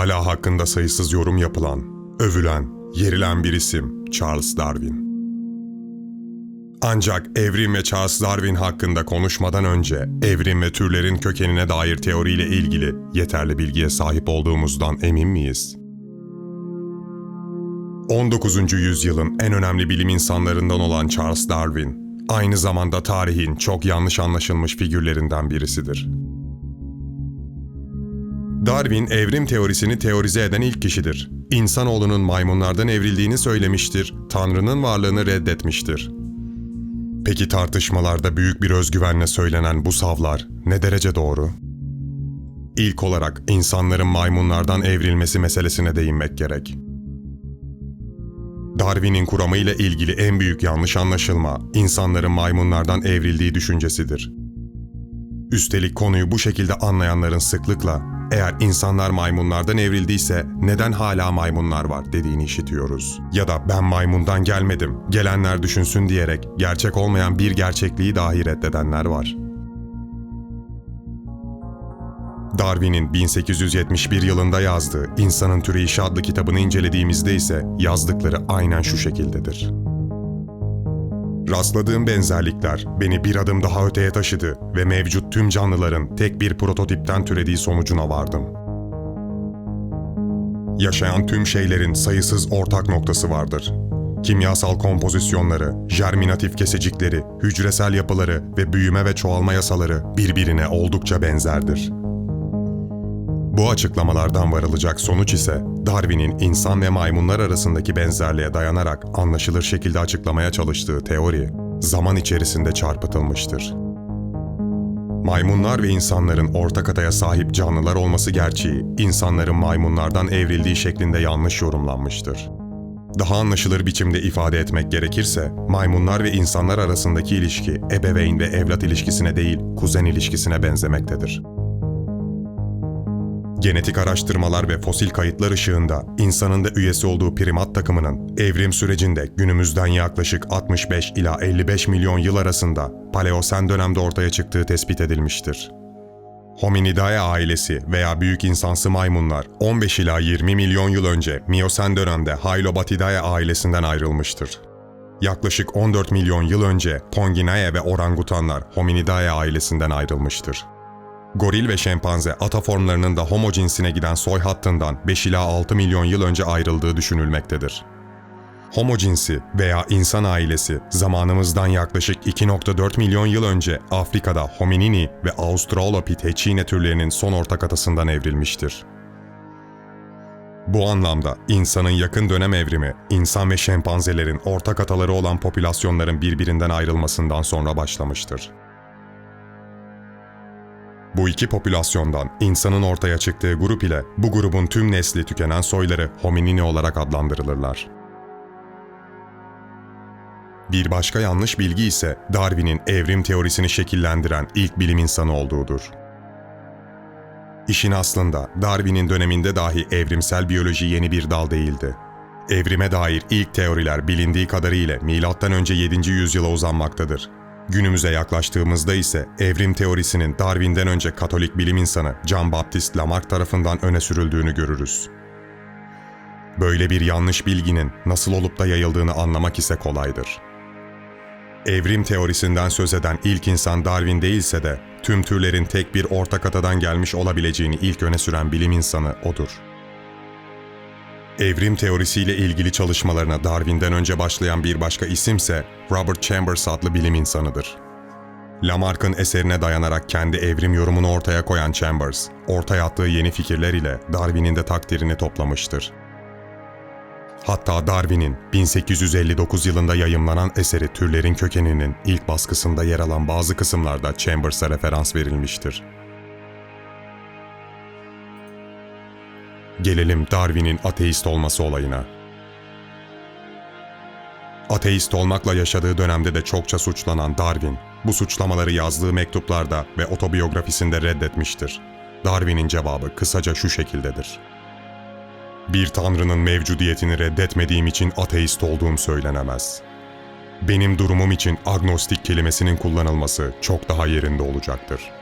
Hala hakkında sayısız yorum yapılan, övülen, yerilen bir isim Charles Darwin. Ancak evrim ve Charles Darwin hakkında konuşmadan önce evrim ve türlerin kökenine dair teoriyle ilgili yeterli bilgiye sahip olduğumuzdan emin miyiz? 19. yüzyılın en önemli bilim insanlarından olan Charles Darwin, aynı zamanda tarihin çok yanlış anlaşılmış figürlerinden birisidir. Darwin evrim teorisini teorize eden ilk kişidir. İnsanoğlunun maymunlardan evrildiğini söylemiştir, Tanrı'nın varlığını reddetmiştir. Peki tartışmalarda büyük bir özgüvenle söylenen bu savlar ne derece doğru? İlk olarak insanların maymunlardan evrilmesi meselesine değinmek gerek. Darwin'in kuramı ile ilgili en büyük yanlış anlaşılma insanların maymunlardan evrildiği düşüncesidir. Üstelik konuyu bu şekilde anlayanların sıklıkla eğer insanlar maymunlardan evrildiyse neden hala maymunlar var dediğini işitiyoruz. Ya da ben maymundan gelmedim, gelenler düşünsün diyerek gerçek olmayan bir gerçekliği dahi reddedenler var. Darwin'in 1871 yılında yazdığı İnsanın Türeyişi adlı kitabını incelediğimizde ise yazdıkları aynen şu şekildedir. Rastladığım benzerlikler beni bir adım daha öteye taşıdı ve mevcut tüm canlıların tek bir prototipten türediği sonucuna vardım. Yaşayan tüm şeylerin sayısız ortak noktası vardır. Kimyasal kompozisyonları, germinatif kesecikleri, hücresel yapıları ve büyüme ve çoğalma yasaları birbirine oldukça benzerdir. Bu açıklamalardan varılacak sonuç ise Darwin'in insan ve maymunlar arasındaki benzerliğe dayanarak anlaşılır şekilde açıklamaya çalıştığı teori zaman içerisinde çarpıtılmıştır. Maymunlar ve insanların ortak ataya sahip canlılar olması gerçeği insanların maymunlardan evrildiği şeklinde yanlış yorumlanmıştır. Daha anlaşılır biçimde ifade etmek gerekirse, maymunlar ve insanlar arasındaki ilişki ebeveyn ve evlat ilişkisine değil, kuzen ilişkisine benzemektedir. Genetik araştırmalar ve fosil kayıtlar ışığında insanın da üyesi olduğu primat takımının evrim sürecinde günümüzden yaklaşık 65 ila 55 milyon yıl arasında Paleosen dönemde ortaya çıktığı tespit edilmiştir. Hominidae ailesi veya büyük insansı maymunlar 15 ila 20 milyon yıl önce Miyosen dönemde Hylobatidae ailesinden ayrılmıştır. Yaklaşık 14 milyon yıl önce Ponginae ve orangutanlar Hominidae ailesinden ayrılmıştır. Goril ve şempanze ata formlarının da homo cinsine giden soy hattından 5 ila 6 milyon yıl önce ayrıldığı düşünülmektedir. Homo cinsi veya insan ailesi zamanımızdan yaklaşık 2.4 milyon yıl önce Afrika'da hominini ve Australopithecine türlerinin son ortak atasından evrilmiştir. Bu anlamda insanın yakın dönem evrimi, insan ve şempanzelerin ortak ataları olan popülasyonların birbirinden ayrılmasından sonra başlamıştır. Bu iki popülasyondan insanın ortaya çıktığı grup ile bu grubun tüm nesli tükenen soyları hominini olarak adlandırılırlar. Bir başka yanlış bilgi ise Darwin'in evrim teorisini şekillendiren ilk bilim insanı olduğudur. İşin aslında Darwin'in döneminde dahi evrimsel biyoloji yeni bir dal değildi. Evrime dair ilk teoriler bilindiği kadarıyla M.Ö. 7. yüzyıla uzanmaktadır Günümüze yaklaştığımızda ise evrim teorisinin Darwin'den önce Katolik bilim insanı John Baptist Lamarck tarafından öne sürüldüğünü görürüz. Böyle bir yanlış bilginin nasıl olup da yayıldığını anlamak ise kolaydır. Evrim teorisinden söz eden ilk insan Darwin değilse de tüm türlerin tek bir ortak atadan gelmiş olabileceğini ilk öne süren bilim insanı odur. Evrim teorisiyle ilgili çalışmalarına Darwin'den önce başlayan bir başka isimse Robert Chambers adlı bilim insanıdır. Lamarck'ın eserine dayanarak kendi evrim yorumunu ortaya koyan Chambers, ortaya attığı yeni fikirler ile Darwin'in de takdirini toplamıştır. Hatta Darwin'in 1859 yılında yayımlanan eseri Türlerin Kökeninin ilk baskısında yer alan bazı kısımlarda Chambers'a referans verilmiştir. Gelelim Darwin'in ateist olması olayına. Ateist olmakla yaşadığı dönemde de çokça suçlanan Darwin, bu suçlamaları yazdığı mektuplarda ve otobiyografisinde reddetmiştir. Darwin'in cevabı kısaca şu şekildedir. Bir tanrının mevcudiyetini reddetmediğim için ateist olduğum söylenemez. Benim durumum için agnostik kelimesinin kullanılması çok daha yerinde olacaktır.''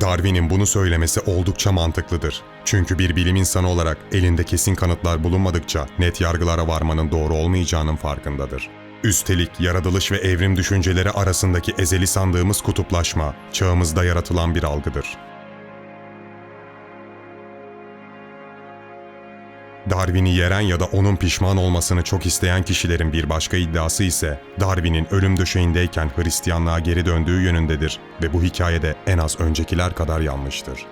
Darwin'in bunu söylemesi oldukça mantıklıdır. Çünkü bir bilim insanı olarak elinde kesin kanıtlar bulunmadıkça net yargılara varmanın doğru olmayacağının farkındadır. Üstelik yaratılış ve evrim düşünceleri arasındaki ezeli sandığımız kutuplaşma çağımızda yaratılan bir algıdır. Darwin'i yeren ya da onun pişman olmasını çok isteyen kişilerin bir başka iddiası ise Darwin'in ölüm döşeğindeyken Hristiyanlığa geri döndüğü yönündedir ve bu hikayede en az öncekiler kadar yanlıştır.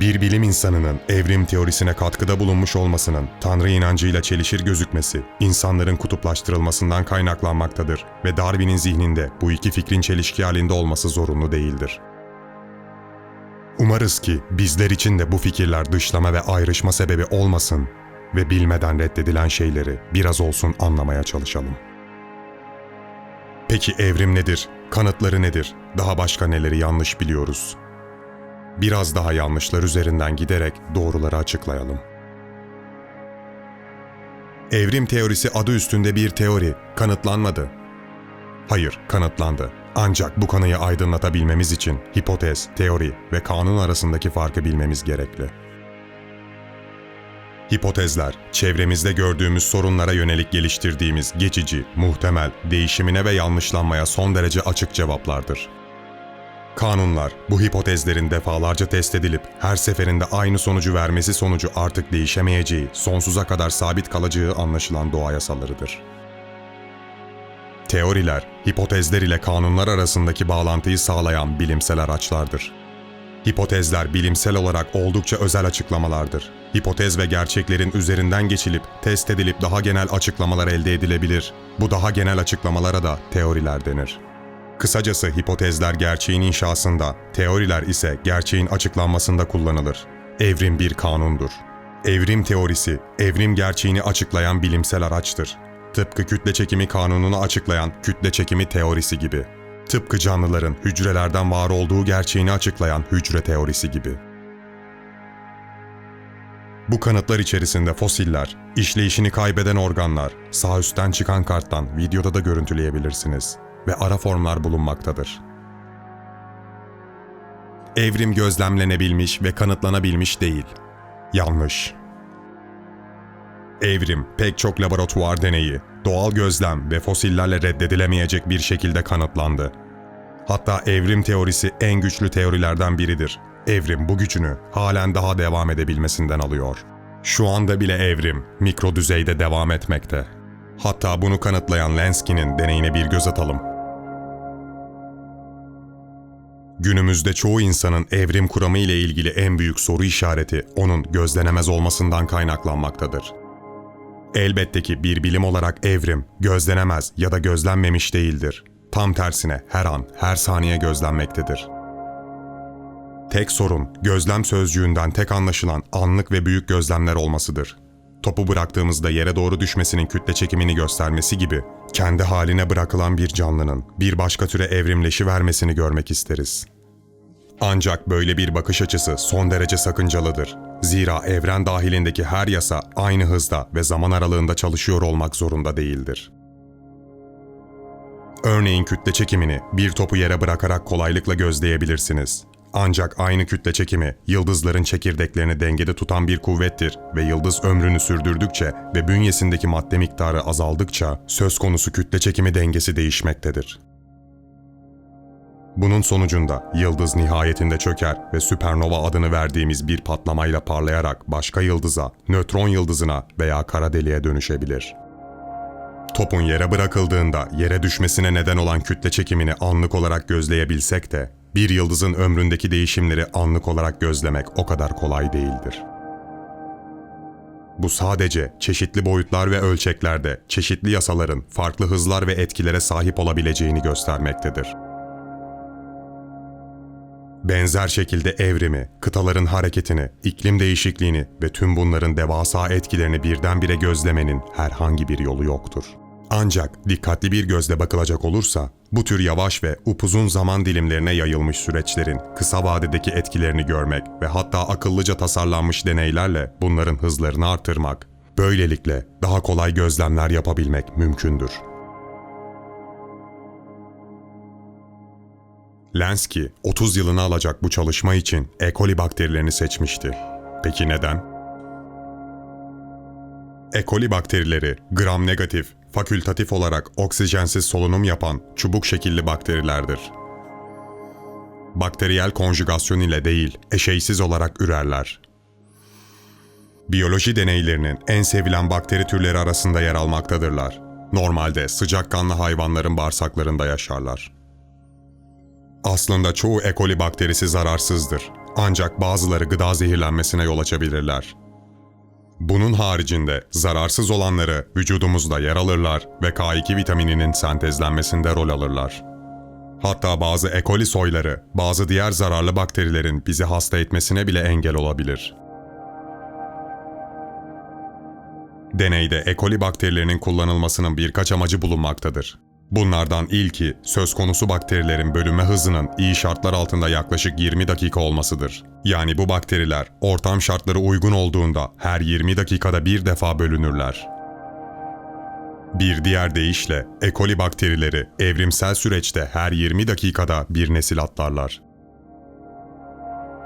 Bir bilim insanının evrim teorisine katkıda bulunmuş olmasının Tanrı inancıyla çelişir gözükmesi, insanların kutuplaştırılmasından kaynaklanmaktadır ve Darwin'in zihninde bu iki fikrin çelişki halinde olması zorunlu değildir. Umarız ki bizler için de bu fikirler dışlama ve ayrışma sebebi olmasın ve bilmeden reddedilen şeyleri biraz olsun anlamaya çalışalım. Peki evrim nedir? Kanıtları nedir? Daha başka neleri yanlış biliyoruz? Biraz daha yanlışlar üzerinden giderek doğruları açıklayalım. Evrim teorisi adı üstünde bir teori, kanıtlanmadı. Hayır, kanıtlandı. Ancak bu kanıyı aydınlatabilmemiz için hipotez, teori ve kanun arasındaki farkı bilmemiz gerekli. Hipotezler, çevremizde gördüğümüz sorunlara yönelik geliştirdiğimiz geçici, muhtemel, değişimine ve yanlışlanmaya son derece açık cevaplardır. Kanunlar, bu hipotezlerin defalarca test edilip her seferinde aynı sonucu vermesi sonucu artık değişemeyeceği, sonsuza kadar sabit kalacağı anlaşılan doğa yasalarıdır. Teoriler, hipotezler ile kanunlar arasındaki bağlantıyı sağlayan bilimsel araçlardır. Hipotezler bilimsel olarak oldukça özel açıklamalardır. Hipotez ve gerçeklerin üzerinden geçilip, test edilip daha genel açıklamalar elde edilebilir. Bu daha genel açıklamalara da teoriler denir. Kısacası hipotezler gerçeğin inşasında, teoriler ise gerçeğin açıklanmasında kullanılır. Evrim bir kanundur. Evrim teorisi, evrim gerçeğini açıklayan bilimsel araçtır. Tıpkı kütle çekimi kanununu açıklayan kütle çekimi teorisi gibi. Tıpkı canlıların hücrelerden var olduğu gerçeğini açıklayan hücre teorisi gibi. Bu kanıtlar içerisinde fosiller, işleyişini kaybeden organlar, sağ üstten çıkan karttan videoda da görüntüleyebilirsiniz ve ara formlar bulunmaktadır. Evrim gözlemlenebilmiş ve kanıtlanabilmiş değil. Yanlış. Evrim pek çok laboratuvar deneyi, doğal gözlem ve fosillerle reddedilemeyecek bir şekilde kanıtlandı. Hatta evrim teorisi en güçlü teorilerden biridir. Evrim bu gücünü halen daha devam edebilmesinden alıyor. Şu anda bile evrim mikro düzeyde devam etmekte. Hatta bunu kanıtlayan Lenski'nin deneyine bir göz atalım. Günümüzde çoğu insanın evrim kuramı ile ilgili en büyük soru işareti onun gözlenemez olmasından kaynaklanmaktadır. Elbette ki bir bilim olarak evrim gözlenemez ya da gözlenmemiş değildir. Tam tersine her an, her saniye gözlenmektedir. Tek sorun gözlem sözcüğünden tek anlaşılan anlık ve büyük gözlemler olmasıdır. Topu bıraktığımızda yere doğru düşmesinin kütle çekimini göstermesi gibi kendi haline bırakılan bir canlının bir başka türe evrimleşi vermesini görmek isteriz. Ancak böyle bir bakış açısı son derece sakıncalıdır. Zira evren dahilindeki her yasa aynı hızda ve zaman aralığında çalışıyor olmak zorunda değildir. Örneğin kütle çekimini bir topu yere bırakarak kolaylıkla gözleyebilirsiniz. Ancak aynı kütle çekimi yıldızların çekirdeklerini dengede tutan bir kuvvettir ve yıldız ömrünü sürdürdükçe ve bünyesindeki madde miktarı azaldıkça söz konusu kütle çekimi dengesi değişmektedir. Bunun sonucunda yıldız nihayetinde çöker ve süpernova adını verdiğimiz bir patlamayla parlayarak başka yıldıza, nötron yıldızına veya kara deliğe dönüşebilir. Topun yere bırakıldığında yere düşmesine neden olan kütle çekimini anlık olarak gözleyebilsek de bir yıldızın ömründeki değişimleri anlık olarak gözlemek o kadar kolay değildir. Bu sadece çeşitli boyutlar ve ölçeklerde çeşitli yasaların farklı hızlar ve etkilere sahip olabileceğini göstermektedir. Benzer şekilde evrimi, kıtaların hareketini, iklim değişikliğini ve tüm bunların devasa etkilerini birdenbire gözlemenin herhangi bir yolu yoktur. Ancak dikkatli bir gözle bakılacak olursa, bu tür yavaş ve upuzun zaman dilimlerine yayılmış süreçlerin kısa vadedeki etkilerini görmek ve hatta akıllıca tasarlanmış deneylerle bunların hızlarını artırmak, böylelikle daha kolay gözlemler yapabilmek mümkündür. Lansky 30 yılını alacak bu çalışma için E. coli bakterilerini seçmişti. Peki neden? E. coli bakterileri gram negatif, fakültatif olarak oksijensiz solunum yapan çubuk şekilli bakterilerdir. Bakteriyel konjugasyon ile değil, eşeysiz olarak ürerler. Biyoloji deneylerinin en sevilen bakteri türleri arasında yer almaktadırlar. Normalde sıcakkanlı hayvanların bağırsaklarında yaşarlar. Aslında çoğu E. coli bakterisi zararsızdır. Ancak bazıları gıda zehirlenmesine yol açabilirler. Bunun haricinde zararsız olanları vücudumuzda yer alırlar ve K2 vitamininin sentezlenmesinde rol alırlar. Hatta bazı E. coli soyları, bazı diğer zararlı bakterilerin bizi hasta etmesine bile engel olabilir. Deneyde E. coli bakterilerinin kullanılmasının birkaç amacı bulunmaktadır. Bunlardan ilki söz konusu bakterilerin bölünme hızının iyi şartlar altında yaklaşık 20 dakika olmasıdır. Yani bu bakteriler ortam şartları uygun olduğunda her 20 dakikada bir defa bölünürler. Bir diğer deyişle E. coli bakterileri evrimsel süreçte her 20 dakikada bir nesil atlarlar.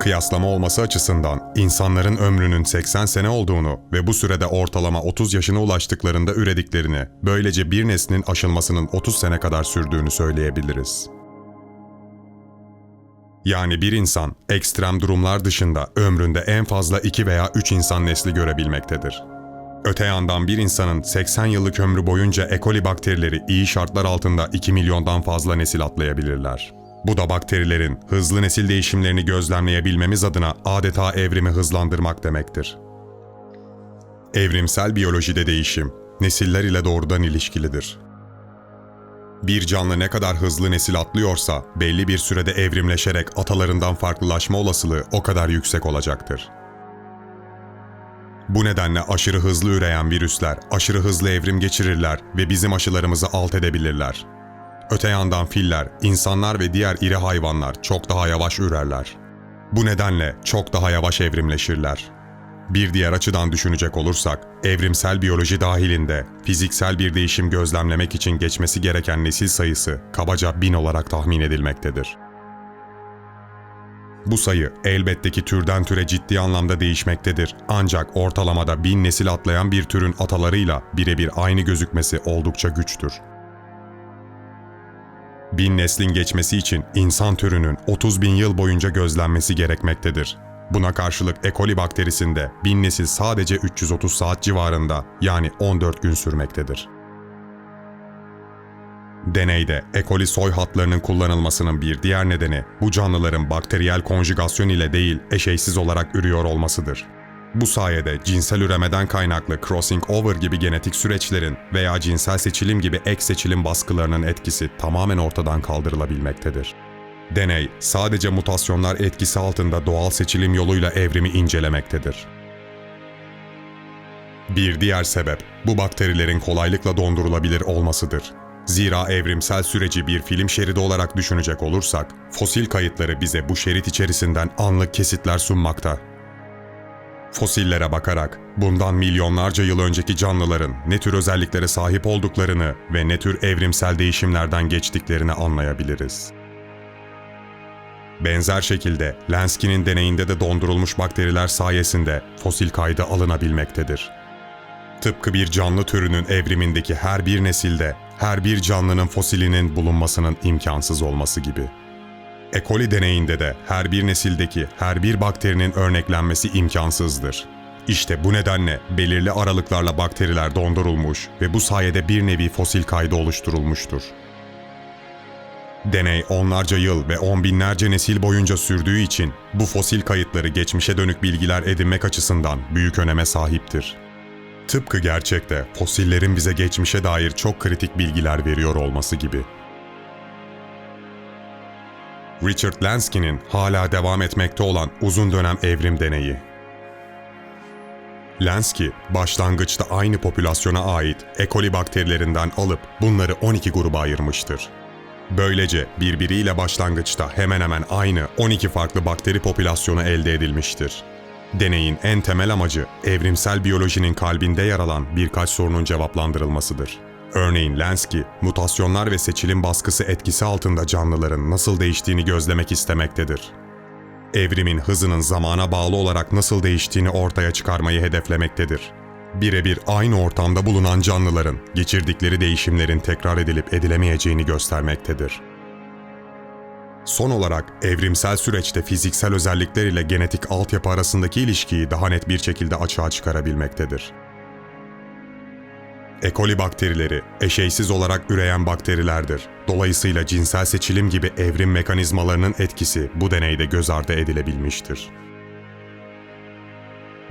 Kıyaslama olması açısından insanların ömrünün 80 sene olduğunu ve bu sürede ortalama 30 yaşına ulaştıklarında ürediklerini, böylece bir neslin aşılmasının 30 sene kadar sürdüğünü söyleyebiliriz. Yani bir insan ekstrem durumlar dışında ömründe en fazla 2 veya 3 insan nesli görebilmektedir. Öte yandan bir insanın 80 yıllık ömrü boyunca E. coli bakterileri iyi şartlar altında 2 milyondan fazla nesil atlayabilirler. Bu da bakterilerin hızlı nesil değişimlerini gözlemleyebilmemiz adına adeta evrimi hızlandırmak demektir. Evrimsel biyolojide değişim, nesiller ile doğrudan ilişkilidir. Bir canlı ne kadar hızlı nesil atlıyorsa, belli bir sürede evrimleşerek atalarından farklılaşma olasılığı o kadar yüksek olacaktır. Bu nedenle aşırı hızlı üreyen virüsler aşırı hızlı evrim geçirirler ve bizim aşılarımızı alt edebilirler. Öte yandan filler, insanlar ve diğer iri hayvanlar çok daha yavaş ürerler. Bu nedenle çok daha yavaş evrimleşirler. Bir diğer açıdan düşünecek olursak, evrimsel biyoloji dahilinde fiziksel bir değişim gözlemlemek için geçmesi gereken nesil sayısı kabaca bin olarak tahmin edilmektedir. Bu sayı elbette ki türden türe ciddi anlamda değişmektedir. Ancak ortalamada bin nesil atlayan bir türün atalarıyla birebir aynı gözükmesi oldukça güçtür. Bin neslin geçmesi için insan türünün 30 bin yıl boyunca gözlenmesi gerekmektedir. Buna karşılık E. coli bakterisinde bin nesil sadece 330 saat civarında yani 14 gün sürmektedir. Deneyde E. coli soy hatlarının kullanılmasının bir diğer nedeni bu canlıların bakteriyel konjugasyon ile değil eşeysiz olarak ürüyor olmasıdır. Bu sayede cinsel üremeden kaynaklı crossing over gibi genetik süreçlerin veya cinsel seçilim gibi ek seçilim baskılarının etkisi tamamen ortadan kaldırılabilmektedir. Deney sadece mutasyonlar etkisi altında doğal seçilim yoluyla evrimi incelemektedir. Bir diğer sebep bu bakterilerin kolaylıkla dondurulabilir olmasıdır. Zira evrimsel süreci bir film şeridi olarak düşünecek olursak, fosil kayıtları bize bu şerit içerisinden anlık kesitler sunmakta. Fosillere bakarak bundan milyonlarca yıl önceki canlıların ne tür özelliklere sahip olduklarını ve ne tür evrimsel değişimlerden geçtiklerini anlayabiliriz. Benzer şekilde Lansky'nin deneyinde de dondurulmuş bakteriler sayesinde fosil kaydı alınabilmektedir. Tıpkı bir canlı türünün evrimindeki her bir nesilde her bir canlının fosilinin bulunmasının imkansız olması gibi. E. coli deneyinde de her bir nesildeki her bir bakterinin örneklenmesi imkansızdır. İşte bu nedenle belirli aralıklarla bakteriler dondurulmuş ve bu sayede bir nevi fosil kaydı oluşturulmuştur. Deney onlarca yıl ve on binlerce nesil boyunca sürdüğü için bu fosil kayıtları geçmişe dönük bilgiler edinmek açısından büyük öneme sahiptir. Tıpkı gerçekte fosillerin bize geçmişe dair çok kritik bilgiler veriyor olması gibi. Richard Lansky'nin hala devam etmekte olan uzun dönem evrim deneyi. Lansky, başlangıçta aynı popülasyona ait E. coli bakterilerinden alıp bunları 12 gruba ayırmıştır. Böylece birbiriyle başlangıçta hemen hemen aynı 12 farklı bakteri popülasyonu elde edilmiştir. Deneyin en temel amacı evrimsel biyolojinin kalbinde yer alan birkaç sorunun cevaplandırılmasıdır. Örneğin Lansky, mutasyonlar ve seçilim baskısı etkisi altında canlıların nasıl değiştiğini gözlemek istemektedir. Evrimin hızının zamana bağlı olarak nasıl değiştiğini ortaya çıkarmayı hedeflemektedir. Birebir aynı ortamda bulunan canlıların geçirdikleri değişimlerin tekrar edilip edilemeyeceğini göstermektedir. Son olarak evrimsel süreçte fiziksel özellikler ile genetik altyapı arasındaki ilişkiyi daha net bir şekilde açığa çıkarabilmektedir. E. coli bakterileri eşeysiz olarak üreyen bakterilerdir. Dolayısıyla cinsel seçilim gibi evrim mekanizmalarının etkisi bu deneyde göz ardı edilebilmiştir.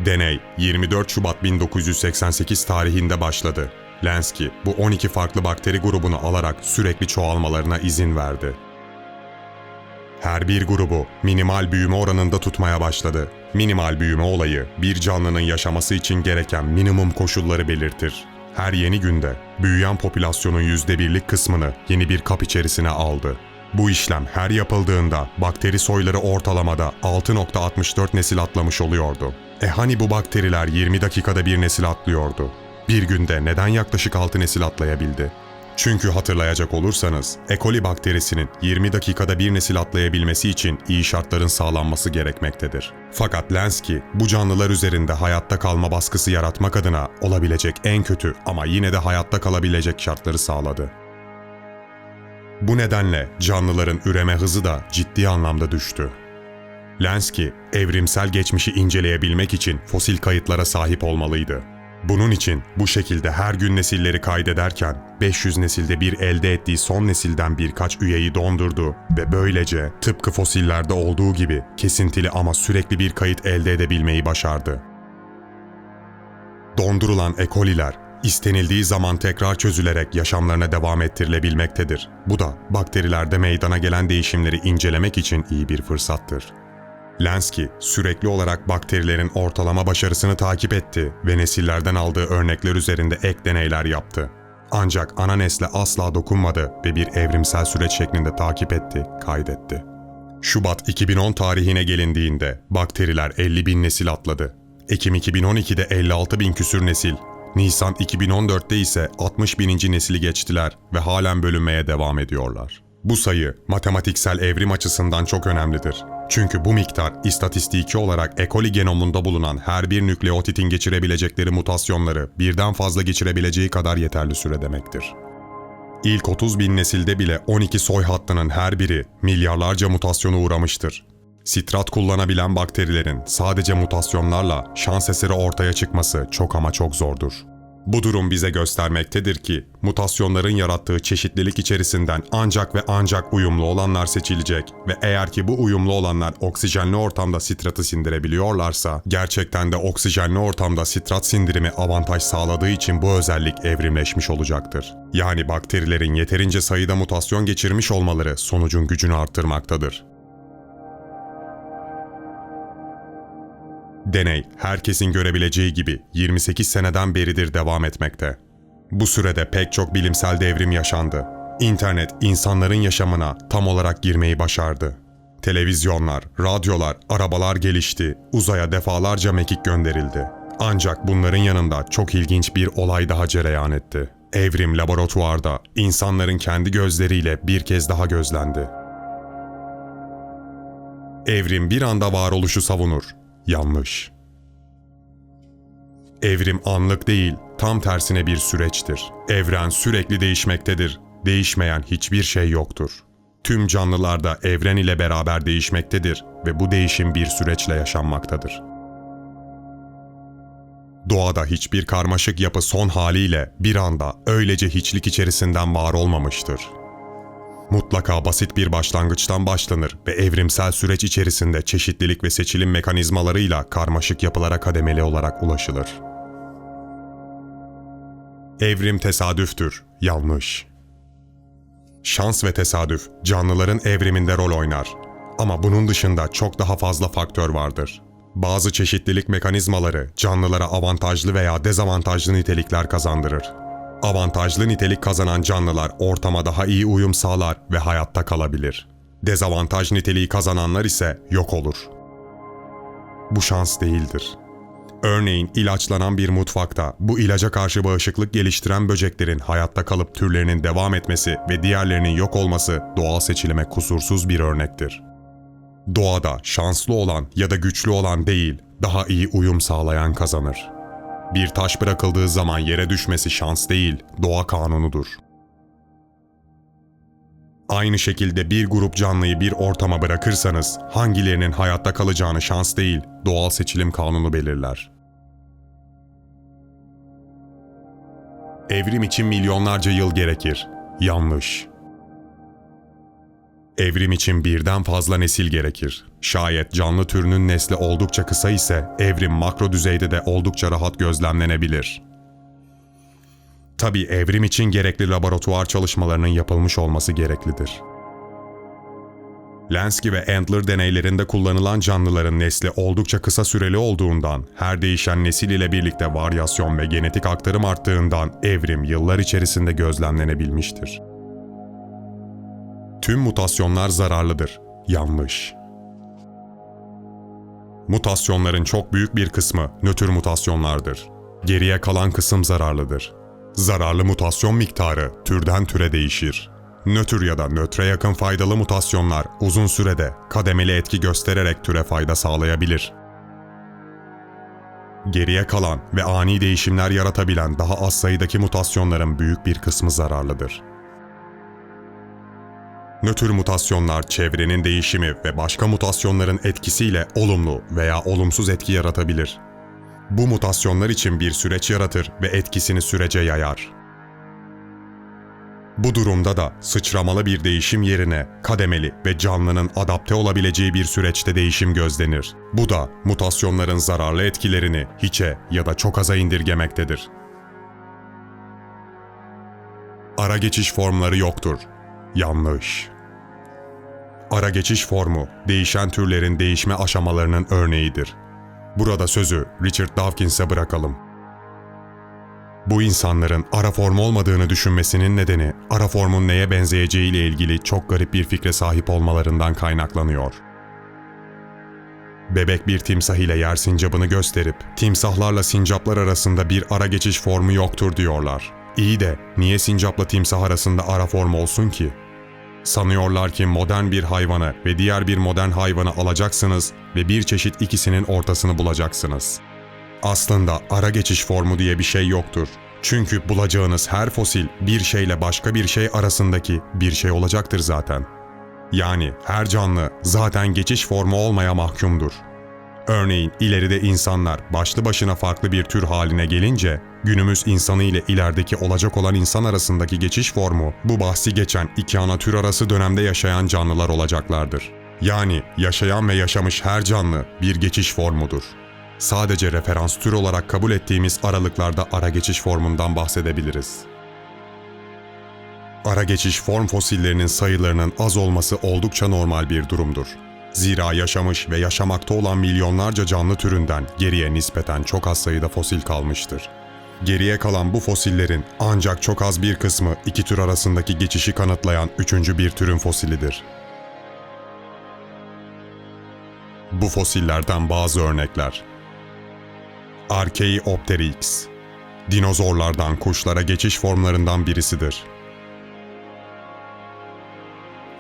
Deney 24 Şubat 1988 tarihinde başladı. Lansky bu 12 farklı bakteri grubunu alarak sürekli çoğalmalarına izin verdi. Her bir grubu minimal büyüme oranında tutmaya başladı. Minimal büyüme olayı bir canlının yaşaması için gereken minimum koşulları belirtir. Her yeni günde büyüyen popülasyonun yüzde birlik kısmını yeni bir kap içerisine aldı. Bu işlem her yapıldığında bakteri soyları ortalamada 6.64 nesil atlamış oluyordu. E hani bu bakteriler 20 dakikada bir nesil atlıyordu? Bir günde neden yaklaşık 6 nesil atlayabildi? Çünkü hatırlayacak olursanız, E. coli bakterisinin 20 dakikada bir nesil atlayabilmesi için iyi şartların sağlanması gerekmektedir. Fakat Lansky, bu canlılar üzerinde hayatta kalma baskısı yaratmak adına olabilecek en kötü ama yine de hayatta kalabilecek şartları sağladı. Bu nedenle canlıların üreme hızı da ciddi anlamda düştü. Lansky, evrimsel geçmişi inceleyebilmek için fosil kayıtlara sahip olmalıydı. Bunun için bu şekilde her gün nesilleri kaydederken 500 nesilde bir elde ettiği son nesilden birkaç üyeyi dondurdu ve böylece tıpkı fosillerde olduğu gibi kesintili ama sürekli bir kayıt elde edebilmeyi başardı. Dondurulan E. coli'ler istenildiği zaman tekrar çözülerek yaşamlarına devam ettirilebilmektedir. Bu da bakterilerde meydana gelen değişimleri incelemek için iyi bir fırsattır. Lansky sürekli olarak bakterilerin ortalama başarısını takip etti ve nesillerden aldığı örnekler üzerinde ek deneyler yaptı. Ancak ana nesle asla dokunmadı ve bir evrimsel süreç şeklinde takip etti, kaydetti. Şubat 2010 tarihine gelindiğinde bakteriler 50 bin nesil atladı. Ekim 2012'de 56 bin küsür nesil, Nisan 2014'te ise 60 bininci nesili geçtiler ve halen bölünmeye devam ediyorlar. Bu sayı matematiksel evrim açısından çok önemlidir. Çünkü bu miktar istatistiki olarak E. coli genomunda bulunan her bir nükleotitin geçirebilecekleri mutasyonları birden fazla geçirebileceği kadar yeterli süre demektir. İlk 30 bin nesilde bile 12 soy hattının her biri milyarlarca mutasyona uğramıştır. Sitrat kullanabilen bakterilerin sadece mutasyonlarla şans eseri ortaya çıkması çok ama çok zordur. Bu durum bize göstermektedir ki mutasyonların yarattığı çeşitlilik içerisinden ancak ve ancak uyumlu olanlar seçilecek ve eğer ki bu uyumlu olanlar oksijenli ortamda sitratı sindirebiliyorlarsa gerçekten de oksijenli ortamda sitrat sindirimi avantaj sağladığı için bu özellik evrimleşmiş olacaktır. Yani bakterilerin yeterince sayıda mutasyon geçirmiş olmaları sonucun gücünü arttırmaktadır. Deney, herkesin görebileceği gibi 28 seneden beridir devam etmekte. Bu sürede pek çok bilimsel devrim yaşandı. İnternet insanların yaşamına tam olarak girmeyi başardı. Televizyonlar, radyolar, arabalar gelişti, uzaya defalarca mekik gönderildi. Ancak bunların yanında çok ilginç bir olay daha cereyan etti. Evrim laboratuvarda insanların kendi gözleriyle bir kez daha gözlendi. Evrim bir anda varoluşu savunur. Yanlış. Evrim anlık değil, tam tersine bir süreçtir. Evren sürekli değişmektedir. Değişmeyen hiçbir şey yoktur. Tüm canlılar da evren ile beraber değişmektedir ve bu değişim bir süreçle yaşanmaktadır. Doğada hiçbir karmaşık yapı son haliyle bir anda öylece hiçlik içerisinden var olmamıştır. Mutlaka basit bir başlangıçtan başlanır ve evrimsel süreç içerisinde çeşitlilik ve seçilim mekanizmalarıyla karmaşık yapılara kademeli olarak ulaşılır. Evrim tesadüftür, yanlış. Şans ve tesadüf canlıların evriminde rol oynar. Ama bunun dışında çok daha fazla faktör vardır. Bazı çeşitlilik mekanizmaları canlılara avantajlı veya dezavantajlı nitelikler kazandırır. Avantajlı nitelik kazanan canlılar ortama daha iyi uyum sağlar ve hayatta kalabilir. Dezavantaj niteliği kazananlar ise yok olur. Bu şans değildir. Örneğin ilaçlanan bir mutfakta bu ilaca karşı bağışıklık geliştiren böceklerin hayatta kalıp türlerinin devam etmesi ve diğerlerinin yok olması doğal seçilime kusursuz bir örnektir. Doğada şanslı olan ya da güçlü olan değil, daha iyi uyum sağlayan kazanır. Bir taş bırakıldığı zaman yere düşmesi şans değil, doğa kanunudur. Aynı şekilde bir grup canlıyı bir ortama bırakırsanız hangilerinin hayatta kalacağını şans değil, doğal seçilim kanunu belirler. Evrim için milyonlarca yıl gerekir. Yanlış. Evrim için birden fazla nesil gerekir. Şayet canlı türünün nesli oldukça kısa ise evrim makro düzeyde de oldukça rahat gözlemlenebilir. Tabi evrim için gerekli laboratuvar çalışmalarının yapılmış olması gereklidir. Lansky ve Antler deneylerinde kullanılan canlıların nesli oldukça kısa süreli olduğundan, her değişen nesil ile birlikte varyasyon ve genetik aktarım arttığından evrim yıllar içerisinde gözlemlenebilmiştir. Tüm mutasyonlar zararlıdır. Yanlış. Mutasyonların çok büyük bir kısmı nötr mutasyonlardır. Geriye kalan kısım zararlıdır. Zararlı mutasyon miktarı türden türe değişir. Nötr ya da nötre yakın faydalı mutasyonlar uzun sürede kademeli etki göstererek türe fayda sağlayabilir. Geriye kalan ve ani değişimler yaratabilen daha az sayıdaki mutasyonların büyük bir kısmı zararlıdır. Nötr mutasyonlar çevrenin değişimi ve başka mutasyonların etkisiyle olumlu veya olumsuz etki yaratabilir. Bu mutasyonlar için bir süreç yaratır ve etkisini sürece yayar. Bu durumda da sıçramalı bir değişim yerine kademeli ve canlının adapte olabileceği bir süreçte değişim gözlenir. Bu da mutasyonların zararlı etkilerini hiçe ya da çok aza indirgemektedir. Ara geçiş formları yoktur. Yanlış. Ara geçiş formu, değişen türlerin değişme aşamalarının örneğidir. Burada sözü Richard Dawkins'e bırakalım. Bu insanların ara form olmadığını düşünmesinin nedeni ara formun neye benzeyeceği ile ilgili çok garip bir fikre sahip olmalarından kaynaklanıyor. Bebek bir timsah ile yer sincabını gösterip timsahlarla sincaplar arasında bir ara geçiş formu yoktur diyorlar. İyi de niye sincapla timsah arasında ara form olsun ki? Sanıyorlar ki modern bir hayvanı ve diğer bir modern hayvanı alacaksınız ve bir çeşit ikisinin ortasını bulacaksınız. Aslında ara geçiş formu diye bir şey yoktur. Çünkü bulacağınız her fosil bir şeyle başka bir şey arasındaki bir şey olacaktır zaten. Yani her canlı zaten geçiş formu olmaya mahkumdur. Örneğin ileride insanlar başlı başına farklı bir tür haline gelince, günümüz insanı ile ilerideki olacak olan insan arasındaki geçiş formu, bu bahsi geçen iki ana tür arası dönemde yaşayan canlılar olacaklardır. Yani yaşayan ve yaşamış her canlı bir geçiş formudur. Sadece referans tür olarak kabul ettiğimiz aralıklarda ara geçiş formundan bahsedebiliriz. Ara geçiş form fosillerinin sayılarının az olması oldukça normal bir durumdur. Zira yaşamış ve yaşamakta olan milyonlarca canlı türünden geriye nispeten çok az sayıda fosil kalmıştır. Geriye kalan bu fosillerin ancak çok az bir kısmı iki tür arasındaki geçişi kanıtlayan üçüncü bir türün fosilidir. Bu fosillerden bazı örnekler. Archaeopteryx, dinozorlardan kuşlara geçiş formlarından birisidir.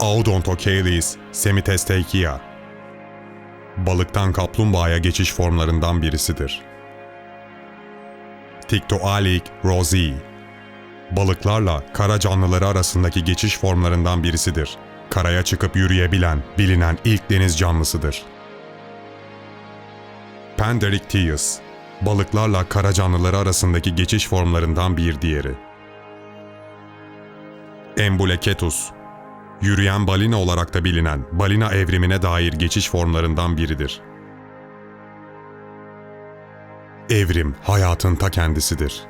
Audontocaelis semitesteikia, balıktan kaplumbağaya geçiş formlarından birisidir. Tiktoalik rosii, balıklarla kara canlıları arasındaki geçiş formlarından birisidir. Karaya çıkıp yürüyebilen, bilinen ilk deniz canlısıdır. Pandarictius, balıklarla kara canlıları arasındaki geçiş formlarından bir diğeri. Embuleketus, yürüyen balina olarak da bilinen balina evrimine dair geçiş formlarından biridir. Evrim hayatın ta kendisidir.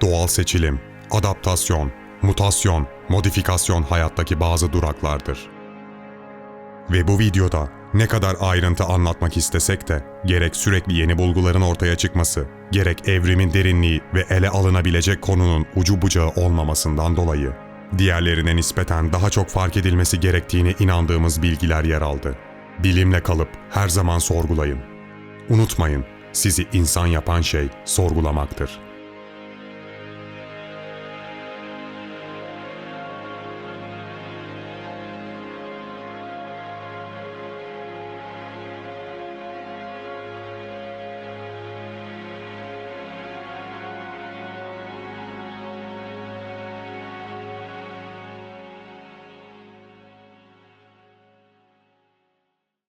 Doğal seçilim, adaptasyon, mutasyon, modifikasyon hayattaki bazı duraklardır. Ve bu videoda ne kadar ayrıntı anlatmak istesek de gerek sürekli yeni bulguların ortaya çıkması, gerek evrimin derinliği ve ele alınabilecek konunun ucu bucağı olmamasından dolayı diğerlerine nispeten daha çok fark edilmesi gerektiğine inandığımız bilgiler yer aldı. Bilimle kalıp her zaman sorgulayın. Unutmayın, Sizi insan yapan şey sorgulamaktır.